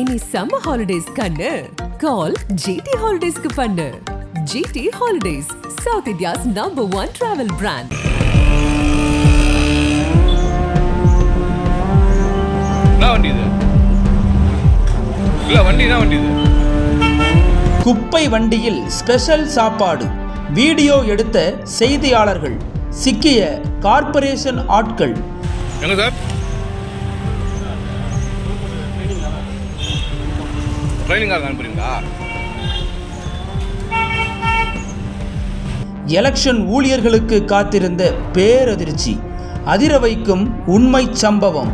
இனி summer holidays கண்ணு. கால் GT ஹாலிடேஸ்க்கு பண்ணு. GT holidays South India's number one travel brand என்ன வண்டி இது? இல்லை வண்டி என்ன வண்டி இது? குப்பை வண்டியில் ஸ்பெஷல் சாப்பாடு. வீடியோ எடுத்த செய்தியாளர்கள் சிக்கிய கார்ப்பரேஷன் ஆட்கள். எங்க சார்? ட்ரைனிங்காக அனுப்புறீங்களா எலெக்ஷன் ஊழியர்களுக்கு காத்திருந்த பேரதிர்ச்சி அதிர வைக்கும் உண்மை சம்பவம்.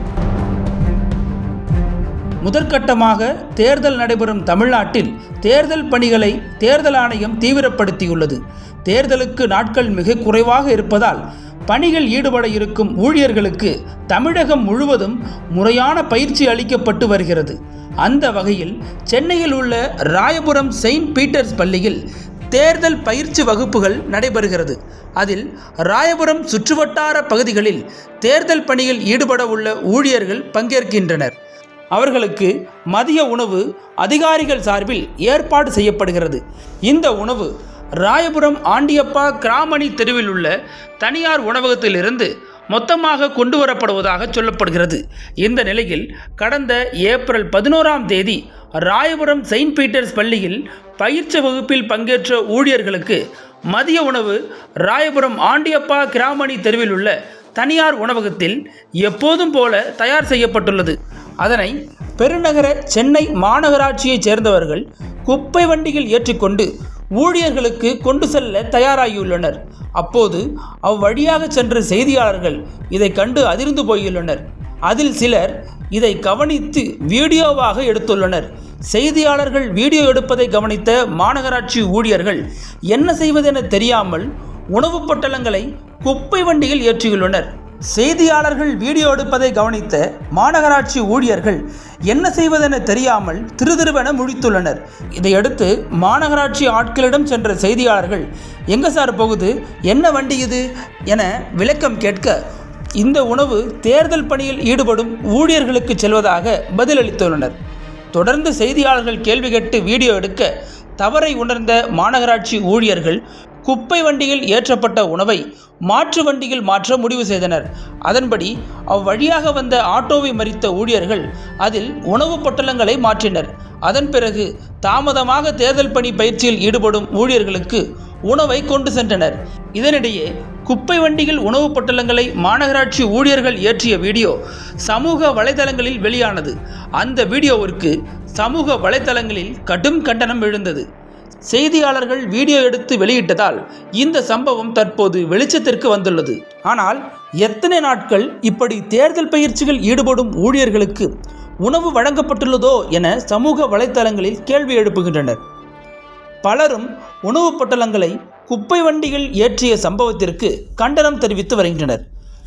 முதற்கட்டமாக தேர்தல் நடைபெறும் தமிழ்நாட்டில் தேர்தல் பணிகளை தேர்தல் ஆணையம் தீவிரப்படுத்தியுள்ளது. தேர்தலுக்கு நாட்கள் மிக குறைவாக இருப்பதால் பணிகள் ஈடுபட இருக்கும் ஊழியர்களுக்கு தமிழகம் முழுவதும் முறையான பயிற்சி அளிக்கப்பட்டு வருகிறது. அந்த வகையில் சென்னையில் உள்ள ராயபுரம் செயின்ட் பீட்டர்ஸ் பள்ளியில் தேர்தல் பயிற்சி வகுப்புகள் நடைபெறுகிறது. அதில் ராயபுரம் சுற்றுவட்டார பகுதிகளில் தேர்தல் பணியில் ஈடுபட உள்ள ஊழியர்கள் பங்கேற்கின்றனர். அவர்களுக்கு மதிய உணவு அதிகாரிகள் சார்பில் ஏற்பாடு செய்யப்படுகிறது. இந்த உணவு ராயபுரம் ஆண்டியப்பா கிராமணி தெருவில் உள்ள தனியார் உணவகத்திலிருந்து மொத்தமாக கொண்டு வரப்படுவதாக சொல்லப்படுகிறது. இந்த நிலையில் கடந்த ஏப்ரல் பதினோராம் தேதி ராயபுரம் செயின்ட் பீட்டர்ஸ் பள்ளியில் பயிற்சி வகுப்பில் பங்கேற்ற ஊழியர்களுக்கு மதிய உணவு ராயபுரம் ஆண்டியப்பா கிராமணி தெருவில் உள்ள தனியார் உணவகத்தில் எப்போதும் போல தயார் செய்யப்பட்டுள்ளது. அதனை பெருநகர சென்னை மாநகராட்சியைச் சேர்ந்தவர்கள் குப்பை வண்டியில் ஏற்றிக்கொண்டு ஊழியர்களுக்கு கொண்டு செல்ல தயாராகியுள்ளனர். அப்போது அவ்வழியாக சென்ற செய்தியாளர்கள் இதை கண்டு அதிர்ந்து போயுள்ளனர். அதில் சிலர் இதை கவனித்து வீடியோவாக எடுத்துள்ளனர். செய்தியாளர்கள் வீடியோ எடுப்பதை கவனித்த மாநகராட்சி ஊழியர்கள் என்ன செய்வதென தெரியாமல் உணவுப் பொட்டலங்களை குப்பை வண்டியில் ஏற்றியுள்ளனர். செய்தியாளர்கள் வீடியோ எடுப்பதை கவனித்த மாநகராட்சி ஊழியர்கள் என்ன செய்வதென தெரியாமல் திருதிருவென முழித்துள்ளனர். இதையடுத்து மாநகராட்சி ஆட்களிடம் சென்ற செய்தியாளர்கள் எங்க சார் போகுது? என்ன வண்டி இது? என விளக்கம் கேட்க இந்த உணவு தேர்தல் பணியில் ஈடுபடும் ஊழியர்களுக்கு செல்வதாக பதிலளித்துள்ளனர். தொடர்ந்து செய்தியாளர்கள் கேள்வி கேட்டு வீடியோ எடுக்க தவறை உணர்ந்த மாநகராட்சி ஊழியர்கள் குப்பை வண்டியில் ஏற்றப்பட்ட உணவை மாற்று வண்டியில் மாற்ற முடிவு செய்தனர். அதன்படி அவ்வழியாக வந்த ஆட்டோவை மறித்த ஊழியர்கள் அதில் உணவுப் பொட்டலங்களை மாற்றினர். அதன் பிறகு தாமதமாக தேர்தல் பணி பயிற்சியில் ஈடுபடும் ஊழியர்களுக்கு உணவை கொண்டு சென்றனர். இதனிடையே குப்பை வண்டியில் உணவுப் பொட்டலங்களை மாநகராட்சி ஊழியர்கள் ஏற்றிய வீடியோ சமூக வலைதளங்களில் வெளியானது. அந்த வீடியோவிற்கு சமூக வலைதளங்களில் கடும் கண்டனம் எழுந்தது. செய்தியாளர்கள் வீடியோ எடுத்து வெளியிட்டதால் இந்த சம்பவம் தற்போது வெளிச்சத்திற்கு வந்துள்ளது. ஆனால் எத்தனை நாட்கள் இப்படி தேர்தல் பயிற்சிகள் ஈடுபடும் ஊழியர்களுக்கு உணவு வழங்கப்பட்டுள்ளதோ என சமூக வலைத்தளங்களில் கேள்வி எழுப்புகின்றனர். பலரும் உணவுப் பொட்டலங்களை குப்பை வண்டியில் ஏற்றிய சம்பவத்திற்கு கண்டனம் தெரிவித்து வருகின்றனர்.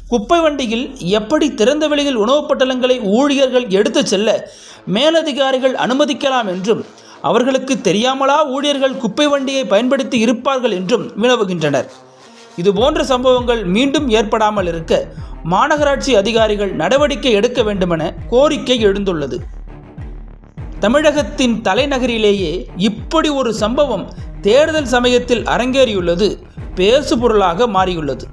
குப்பை வண்டியில் எப்படி திறந்த வெளியில் உணவுப் பொட்டலங்களை ஊழியர்கள் எடுத்துச் செல்ல மேலதிகாரிகள் அனுமதிக்கலாம் என்றும் அவர்களுக்கு தெரியாமலா ஊழியர்கள் குப்பை வண்டியை பயன்படுத்தி இருப்பார்கள் என்றும் வினவுகின்றனர். இதுபோன்ற சம்பவங்கள் மீண்டும் ஏற்படாமல் இருக்க மாநகராட்சி அதிகாரிகள் நடவடிக்கை எடுக்க வேண்டுமென கோரிக்கை எழுந்துள்ளது. தமிழகத்தின் தலைநகரிலேயே இப்படி ஒரு சம்பவம் தேர்தல் சமயத்தில் அரங்கேறியுள்ளது பேசுபொருளாக மாறியுள்ளது.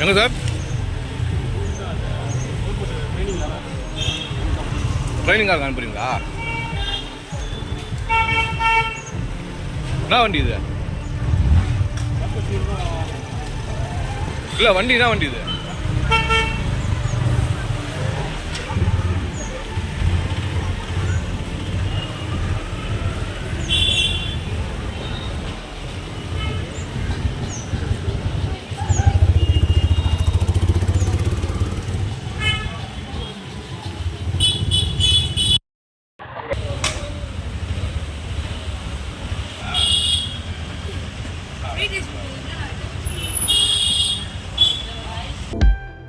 எங்க சார்? ட்ரைனிங்காக அனுப்புறீங்களா? என்ன வண்டி இது? இல்லை வண்டி என்ன வண்டி இது?